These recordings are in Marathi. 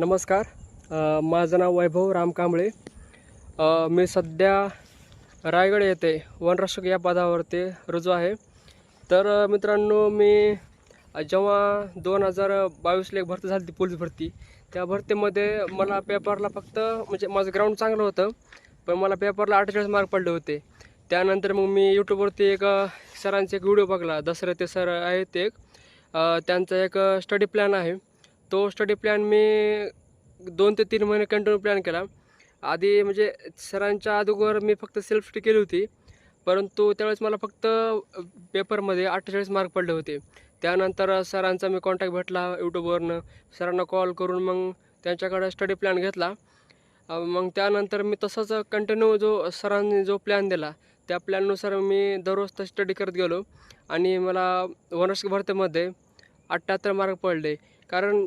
नमस्कार. माझं नाव वैभव राम कांबळे. मी सध्या रायगड येथे वनरक्षक या पदावरती रुजू आहे. तर मित्रांनो मी जेव्हा दोन हजार बावीसला एक भरती झाली ती पोलीस भरती त्या भरतीमध्ये मला पेपरला फक्त म्हणजे माझं ग्राउंड चांगलं होतं पण मला पेपरला अठ्ठेचाळीस मार्क पडले होते. त्यानंतर मग मी यूट्यूबवरती एक सरांचा एक व्हिडिओ बघला दसरे ते सर आहेत एक. त्यांचा एक स्टडी प्लॅन आहे. तो स्टडी प्लॅन मी दोन ते तीन महिने कंटिन्यू प्लॅन केला. आधी म्हणजे सरांच्या अगोदर मी फक्त सेल्फ स्टडी केली होती. परंतु त्यावेळेस मला फक्त पेपरमध्ये अठ्ठेचाळीस मार्क पडले होते. त्यानंतर सरांचा मी कॉन्टॅक्ट भेटला यूट्यूबवरनं सरांना कॉल करून मग त्यांच्याकडे स्टडी प्लॅन घेतला. मग त्यानंतर मी तसंच कंटिन्यू जो सरांनी जो प्लॅन दिला त्या प्लॅननुसार मी दररोज स्टडी करत गेलो. आणि मला वनस्क भरतीमध्ये अठ्ठ्याहत्तर मार्क पडले. कारण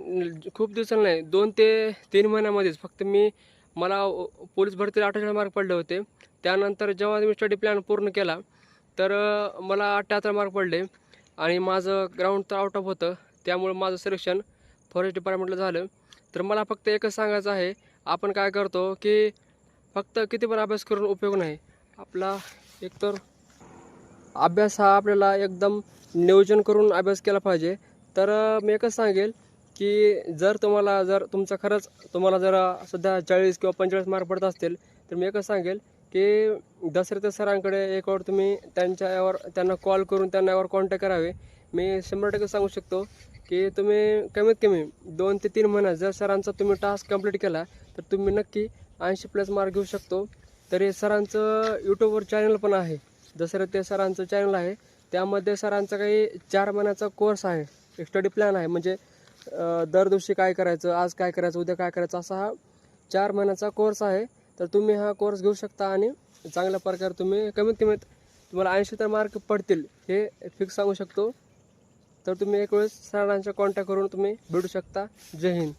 खूप दिवसांनी नाही दोन ते तीन महिन्यामध्येच फक्त मी मला पोलीस भरतीला अठ्ठेचाळीस मार्क पडले होते. त्यानंतर जेव्हा मी स्टडी प्लॅन पूर्ण केला तर मला अठ्ठ्याहत्तर मार्क पडले. आणि माझं ग्राउंड तर आउट ऑफ होतं. त्यामुळे माझं सिलेक्शन फॉरेस्ट डिपार्टमेंटला झालं. तर मला फक्त एकच सांगायचं आहे आपण काय करतो की फक्त किती पण अभ्यास करून उपयोग नाही. आपला एकतर अभ्यास हा आपल्याला एकदम नियोजन करून अभ्यास केला पाहिजे. तर मी एकच सांगेल की जर तुम्हाला जर तुमचं खरंच तुम्हाला जर सध्या चाळीस किंवा पंचेचाळीस मार्क पडत असतील तर मी एकच सांगेल की दसरथ सरांकडे एक वेळ तुम्ही त्यांच्या यावर त्यांना कॉल करून त्यांना यावर कॉन्टॅक्ट करावे. मी शंभर टक्के सांगू शकतो की तुम्ही कमीत कमी दोन ते तीन महिन्यात जर सरांचा तुम्ही टास्क कंप्लीट केला तर तुम्ही नक्की ऐंशी प्लस मार्क घेऊ शकतो. तरी सरांचं यूट्यूबवर चॅनल पण आहे. दसरे ते सरांचं चॅनल आहे. त्यामध्ये सरांचा काही चार महिन्याचा कोर्स आहे. एक स्टडी प्लॅन आहे. म्हणजे दर दिवशी काय करायचं आज काय करायचं उद्या काय करायचं असा हा चार महिन्याचा कोर्स आहे. तर तुम्ही हा कोर्स घेऊ शकता आणि चांगल्या प्रकारे तुम्ही कमीत कमी तुम्हाला ऐंशी तर मार्क पडतील हे फिक्स सांगू शकतो. तर तुम्ही एक वेळेस सरांच्या कॉन्टॅक्ट करून तुम्ही भेटू शकता. जय हिंद.